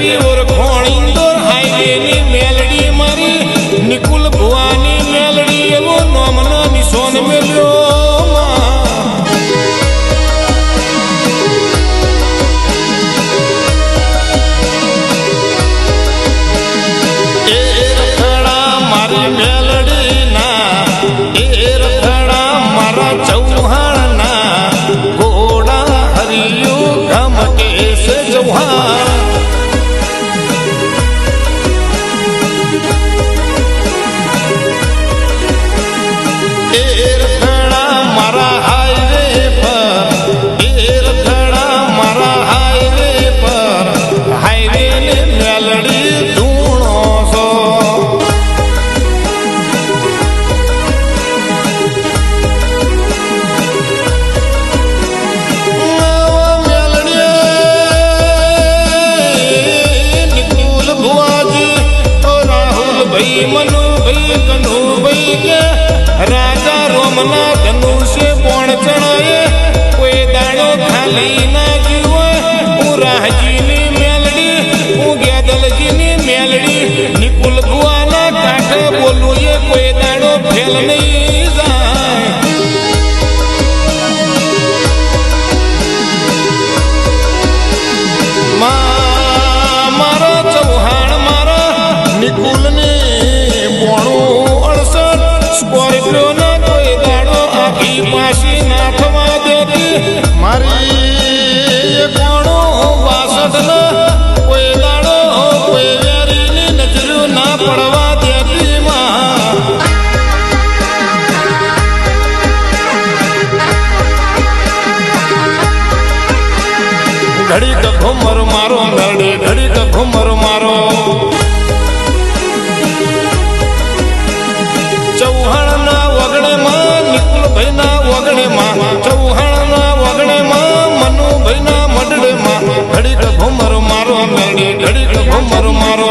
ઓળખોણ ઇન્દોર હાઈવેની મેલડી મારી, નિકુલ ભુવાની મેલડી, એવો નોમનો નિશોન મેળ્યો મારી મેલડીના, એ રખડા મારા ચૌહાણના રોમના ધનુષે પોણ ચણાય કોઈ દાડો ખાલી ના જીવો. હું રાહજીની મેલડી હું ગેદલજીની મેલડી. નિકુલ ભુવાના કાંઠે બોલું એ કોઈ દાડો ફેલ નહીં. પડવા દેતી માં ઘડીક ઘુમર મારો નરડે ઘડીક ઘુમર મારો. ચૌહાણ ના વગણે માં નિકુલ ભાઈ ના વગણે માં ચૌહાણ ના વગણે માં મનુ ભાઈ ના મડડે માં ઘડીક ઘુમર મારો નરડે ઘડીક ઘુમર મારો.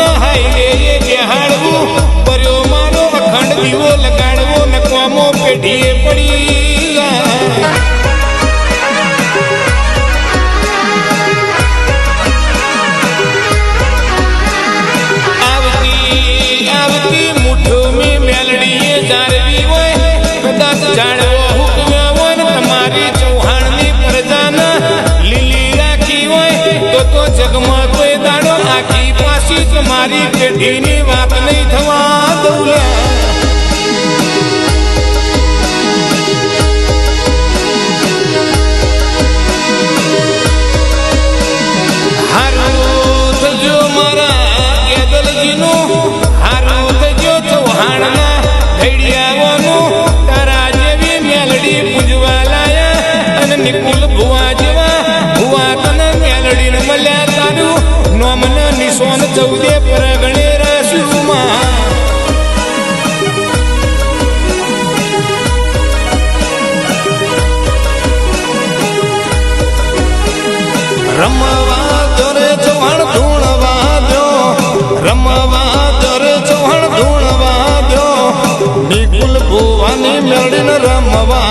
લગાડવો નકવામો પેઢીએ પડી. આવતી આવતી મુઠ્ઠો મે મેલડીએ જાળવી હોય કદાચ જાણવો હુકમ્યા હોય ને ચૌહાણની પ્રજાના લીલી રાખી હોય તો તો જગમાં કોઈ દાડો આખી પાછી તમારી પેઢીની વાત નહીં થવા ચૌદે પ્રગણે રાશ્યું માં રમવા દરે ચૌહાણ ધૂણવા દો રમવા દરે ચૌહાણ ધૂણવા દો નિકુલ ભુવાની મેળીને રમવા